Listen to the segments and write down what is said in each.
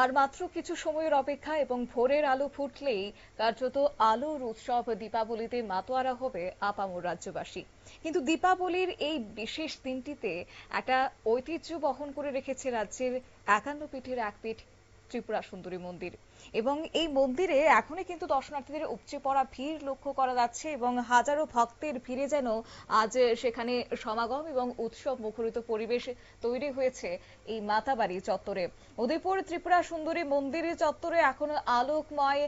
আর মাত্র কিছু সময়ের অপেক্ষা এবং ভোরের আলো ফুটলেই কার্যত আলোর উৎসব দীপাবলিতে মাতোয়ারা হবে আপামর রাজ্যবাসী। কিন্তু দীপাবলির এই বিশেষ দিনটিতে একটা ঐতিহ্য বহন করে রেখেছে রাজ্যের একান্ন পিঠের এক পিঠ ত্রিপুরা সুন্দরী মন্দির। এবং এই মন্দিরে এখনই কিন্তু দর্শনার্থীদের উপচে পড়া ভিড় লক্ষ্য করা যাচ্ছে এবং হাজারো ভক্তের ভিড়ে যেন আজ সেখানে সমাগম এবং উৎসব মুখরিত পরিবেশ তৈরি হয়েছে এই মাতাবাড়ি চত্বরে। উদয়পুর ত্রিপুরা সুন্দরী মন্দিরের চত্বরে এখন আলোকময়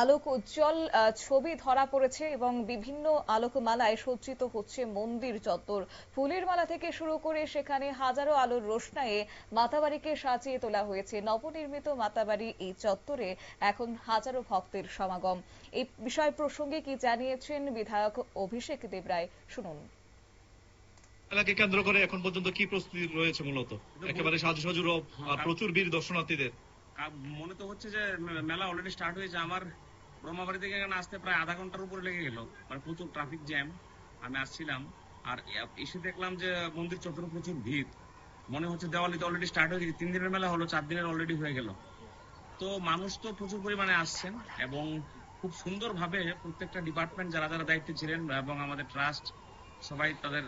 আলোক উজ্জ্বল ছবি ধরা পড়েছে এবং বিভিন্ন আলোকমালায় সজ্জিত হচ্ছে মন্দির চত্বর। ফুলের মালা থেকে শুরু করে সেখানে হাজারো আলোর রোশনায়ে মাতাবাড়িকে সাজিয়ে তোলা হয়েছে। নবনির্মিত মাতাবাড়ি এই চত্বরে এখন হাজারো ভক্তের সমাগম। এই বিষয় প্রসঙ্গে কি জানিয়েছেন বিধায়ক অভিষেক দেবরায়? শুনুন। মেলাকে কেন্দ্র করে এখন পর্যন্ত কি প্রস্তুতি রয়েছে মূলত? একেবারে সাজু সাজুর প্রচুর বীর দর্শনার্থীদের। মনে তো হচ্ছে যে মেলা অলরেডি স্টার্ট হয়েছে। আমার ব্রহ্মাবাড়ি থেকে এখানে আসতে প্রায় আধা ঘণ্টার উপরে লেগে গেল। মানে প্রচুর ট্রাফিক জ্যাম আমি আসছিলাম। আর এসে দেখলাম যে মন্দির চত্বরে প্রচুর ভিড়। মনে হচ্ছে দেওয়ালিতে অলরেডি স্টার্ট হয়ে গেছে। তিন দিনের মেলা হলো চার দিনের অলরেডি হয়ে গেল। তো মানুষ তো প্রচুর পরিমাণে আসছেন এবং খুব সুন্দরভাবে প্রত্যেকটা ডিপার্টমেন্ট যারা যারা দায়িত্বে ছিলেন এবং আমাদের ট্রাস্ট সবাই তাদের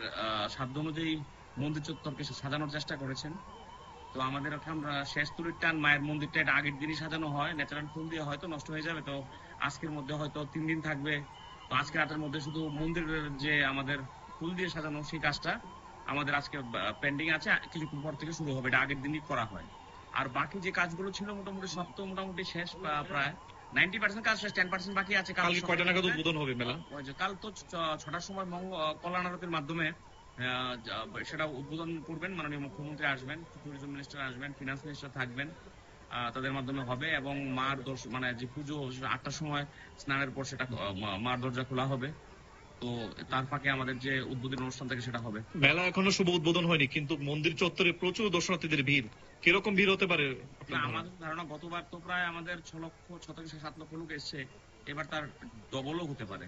সাধ্য অনুযায়ী মন্দির চত্বরকে সাজানোর চেষ্টা করেছেন। তো আমাদের আহ, শেষ তুলির টান মায়ের মন্দিরটা এটা আগের দিনই সাজানো হয় ন্যাচারাল ফুল দিয়ে হয়তো নষ্ট হয়ে যাবে তো আজকের মধ্যে হয়তো তিন দিন থাকবে। তো আজকে রাতের মধ্যে শুধু মন্দিরের যে আমাদের ফুল দিয়ে সাজানো সেই কাজটা আমাদের আজকে পেন্ডিং আছে কিছুক্ষণ পর থেকে শুরু হবে এটা আগের দিনই করা হয়। আর বাকি যে কাজগুলো ছিল মোটামুটি সব তো মোটামুটি শেষ প্রায়। নাইনটি পার্সেন্ট কাজ শেষ টেন পার্সেন্ট বাকি আছে কাল কয়টা নাগাদ উদ্বোধন হবে মেলা? কাল তো ছটার সময় মঙ্গ কল্যাণ আরতির মাধ্যমে সেটা উদ্বোধন করবেন মাননীয় মুখ্যমন্ত্রী আসবেন ট্যুরিজম মিনিস্টার আসবেন ফিনান্স মিনিস্টার থাকবেন তাদের মাধ্যমে হবে এবং মার দর্শ মানে যে পুজো আটটার সময় স্নানের পর সেটা মার দরজা খোলা হবে। তো তার ফাঁকে আমাদের যে উদ্বোধন অনুষ্ঠান থাকে সেটা হবে। মেলা এখনও শুভ উদ্বোধন হয়নি কিন্তু মন্দির চত্বরে প্রচুর দর্শনার্থীদের ভিড়। কীরকম ভিড় হতে পারে? আমাদের ধারণা গতবার তো প্রায় আমাদের ছ লক্ষ ছ থেকে সাত লক্ষ লোক এসছে। এবার তার ডবলও হতে পারে।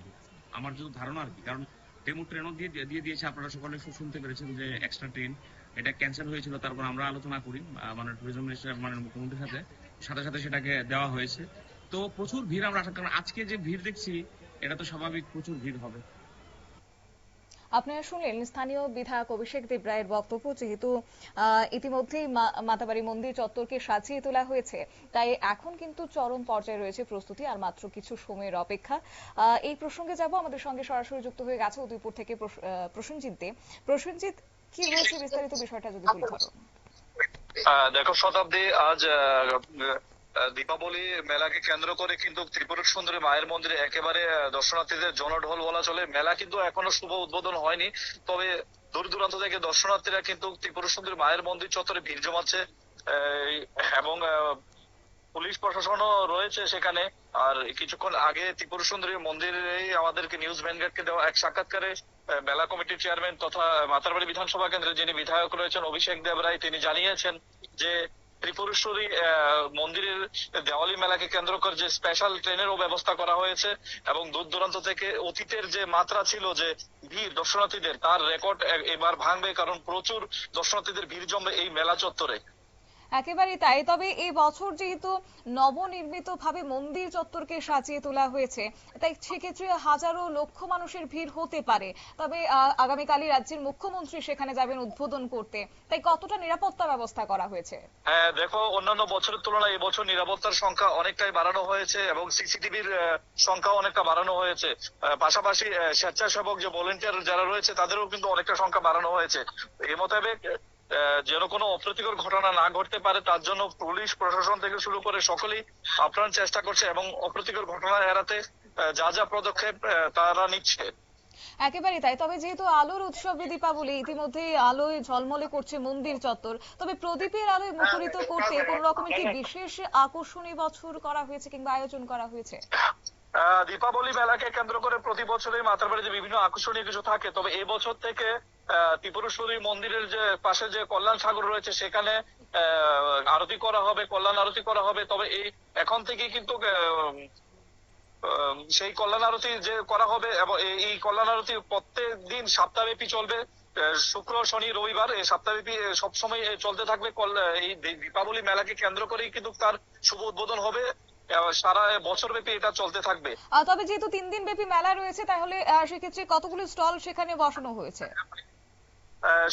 আমার যদি ধারণা আর কি কারণ ডেমো ট্রেনও দিয়ে দিয়ে দিয়েছে আপনারা সকলে শুনতে পেরেছেন যে এক্সট্রা ট্রেন এটা ক্যান্সেল হয়েছিল তারপর আমরা আলোচনা করি মানে ট্যুরিজম মিনিস্টার মানে মুখ্যমন্ত্রীর সাথে। সাথে সাথে সেটাকে দেওয়া হয়েছে। তো প্রচুর ভিড় আমরা আশা কারণ আজকে যে ভিড় দেখছি এটা তো স্বাভাবিক প্রচুর ভিড় হবে। আপনারা শুনলেন স্থানীয় বিধায়ক অভিষেক দেব রায়ের বক্তব্য যেহেতু ইতিমধ্যেই মাতাবাড়ি মন্দির চত্বরকে সাজিয়ে তোলা হয়েছে তাই এখন কিন্তু চরম পর্যায়ে রয়েছে প্রস্তুতি আর মাত্র কিছু সময়ের অপেক্ষা। আহ, এই প্রসঙ্গে যাব আমাদের সঙ্গে সরাসরি যুক্ত হয়ে গেছে উদয়পুর থেকে প্রসেনজিৎ দে। প্রসেনজিৎ কি হয়েছে বিস্তারিত বিষয়টা যদি তুলে ধরো। দেখো শতাব্দী আজ দীপাবলি মেলাকে কেন্দ্র করে কিন্তু ত্রিপুরা সুন্দরী মায়ের মন্দিরে একেবারে দর্শনার্থীদের জনঢল বলা চলে। মেলা কিন্তু এখনও শুভ উদ্বোধন হয়নি, তবে দূর দূরান্ত থেকে দর্শনার্থীরা কিন্তু ত্রিপুরা সুন্দরী মায়ের মন্দির চত্বরে ভিড় জমাচ্ছে এবং পুলিশ প্রশাসনও রয়েছে সেখানে। আর কিছুক্ষণ আগে ত্রিপুরা সুন্দরী মন্দিরে আমাদেরকে নিউজ ভ্যানগার্ডকে দেওয়া এক সাক্ষাৎকারে মেলা কমিটির চেয়ারম্যান তথা মাতারবাড়ি বিধানসভা কেন্দ্রের যিনি বিধায়ক রয়েছেন অভিষেক দেবরায় তিনি জানিয়েছেন যে ত্রিপুরেশ্বরী মন্দিরের দেওয়ালি মেলাকে কেন্দ্র করে যে স্পেশাল ট্রেনেরও ব্যবস্থা করা হয়েছে এবং দূর দূরান্ত থেকে অতীতের যে মাত্রা ছিল যে ভিড় দর্শনার্থীদের, তার রেকর্ড এবার ভাঙবে কারণ প্রচুর দর্শনার্থীদের ভিড় জমবে এই মেলা চত্বরে। একেবারেই তাই। তবে এই বছর যেহেতু নবনির্মিত ভাবে মন্দির চত্বরকে সাজিয়ে তোলা হয়েছে, তাই সেক্ষেত্রে হাজারো লক্ষ মানুষের ভিড় হতে পারে। তবে আগামীকালই রাজ্যের মুখ্যমন্ত্রী সেখানে যাবেন উদ্বোধন করতে। তাই কতটা নিরাপত্তা ব্যবস্থা করা হয়েছে? হ্যাঁ দেখো, অন্যান্য বছরের তুলনায় এবছর নিরাপত্তার সংখ্যা অনেকটাই বাড়ানো হয়েছে এবং সিসিটিভির সংখ্যা অনেকটা বাড়ানো হয়েছে। পাশাপাশি স্বেচ্ছাসেবক যে ভলেন্টিয়ার যারা রয়েছে, তাদেরও কিন্তু অনেকটা সংখ্যা বাড়ানো হয়েছে। এই মোতাবেক যেন কোনো অপ্রীতিকর ঘটনা না ঘটতে পারে, তার জন্য পুলিশ, প্রশাসন থেকে শুরু করে সকলেই আপ্রাণ চেষ্টা করছে এবং অপ্রীতিকর ঘটনা এড়াতে যা যা পদক্ষেপ তারা নিচ্ছে। একেবারেই তাই। তবে যেহেতু আলোর উৎসবে দীপাবলি, ইতিমধ্যেই আলোয় ঝলমলে করছে মন্দির চত্বর। তবে প্রদীপের আলোয় মুখরিত করতে কোন রকমের কি বিশেষ আকর্ষণীয় বছর করা হয়েছে কিংবা আয়োজন করা হয়েছে? দীপাবলি মেলাকে কেন্দ্র করে প্রতি বছরই যে বিভিন্ন আকর্ষণীয় কিছু থাকে, তবে এই বছর থেকে ত্রিপুরেশ্বরী মন্দিরের যে পাশে যে কল্যাণ সাগর রয়েছে, সেখানে আরতি করা হবে, কল্যাণ আরতি করা হবে, তবে এই, এখন থেকে কিন্তু সেই কল্যাণ আরতি যে করা হবে, এবং এই- কল্যাণ আরতি প্রত্যেক দিন সপ্তাহব্যাপী চলবে শুক্র, শনি, রবিবার, এই সপ্তাহব্যাপী সবসময় চলতে থাকবে এই দীপাবলি মেলাকে কেন্দ্র করেই কিন্তু তার শুভ উদ্বোধন হবে। সারা বছর ব্যাপী এটা চলতে থাকবে। তবে যেহেতু তিন দিন ব্যাপী মেলা রয়েছে তাহলে সেক্ষেত্রে কতগুলো স্টল সেখানে বসানো হয়েছে?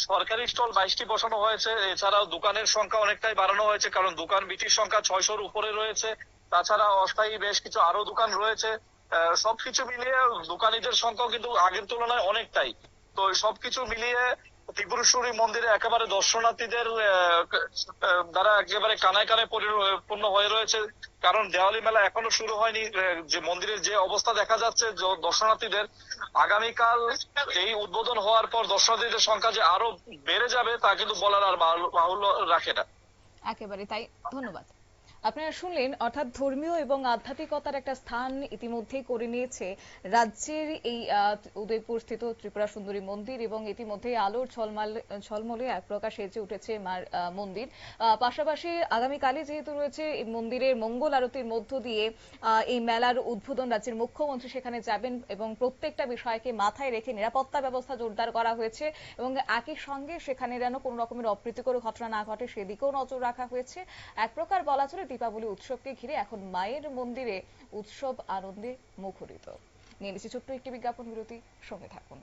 সরকারি স্টল বাইশটি বসানো হয়েছে। এছাড়াও দোকানের সংখ্যা অনেকটাই বাড়ানো হয়েছে কারণ দোকান বিটির সংখ্যা ছয়শোর উপরে রয়েছে। তাছাড়া অস্থায়ী বেশ কিছু আরও দোকান রয়েছে। সবকিছু মিলিয়ে দোকানিদের সংখ্যাও কিন্তু আগের তুলনায় অনেকটাই। তো সবকিছু মিলিয়ে ত্রিপুরেশ্বরী মন্দিরে একেবারে দর্শনার্থীদের দ্বারা একেবারে কানায় কানায় পরিপূর্ণ হয়ে রয়েছে। কারণ দেওয়ালি মেলা এখনও শুরু হয়নি। যে মন্দিরের যে অবস্থা দেখা যাচ্ছে দর্শনার্থীদের, আগামীকাল এই উদ্বোধন হওয়ার পর দর্শনার্থীদের সংখ্যা যে আরও বেড়ে যাবে, তা কিন্তু বলার আর বাহুল্য রাখে না। একেবারে তাই। ধন্যবাদ। আপনারা শুনলেন, অর্থাৎ ধর্মীয় এবং আধ্যাত্মিকতার একটা স্থান ইতিমধ্যেই করে নিয়েছে রাজ্যের এই উদয়পুর স্থিত ত্রিপুরা সুন্দরী মন্দির এবং ইতিমধ্যেই আলোর ঝলমাল, ঝলমলে এক প্রকার সেজে উঠেছে মার মন্দির। পাশাপাশি আগামীকালই যেহেতু রয়েছে এই মন্দিরের মঙ্গল আরতির মধ্য দিয়ে এই মেলার উদ্বোধন রাজ্যের মুখ্যমন্ত্রী সেখানে যাবেন এবং প্রত্যেকটা বিষয়কে মাথায় রেখে নিরাপত্তা ব্যবস্থা জোরদার করা হয়েছে এবং একই সঙ্গে সেখানে যেন কোনো রকমের অপ্রীতিকর ঘটনা না ঘটে সেদিকেও নজর রাখা হয়েছে। এক প্রকার বলা চলে দীপাবলি উৎসবকে ঘিরে এখন মায়ের মন্দিরে উৎসব আনন্দে মুখরিত। নিয়ে নিচ্ছি ছোট্ট একটি বিজ্ঞাপন, বিরতি, সঙ্গে থাকুন।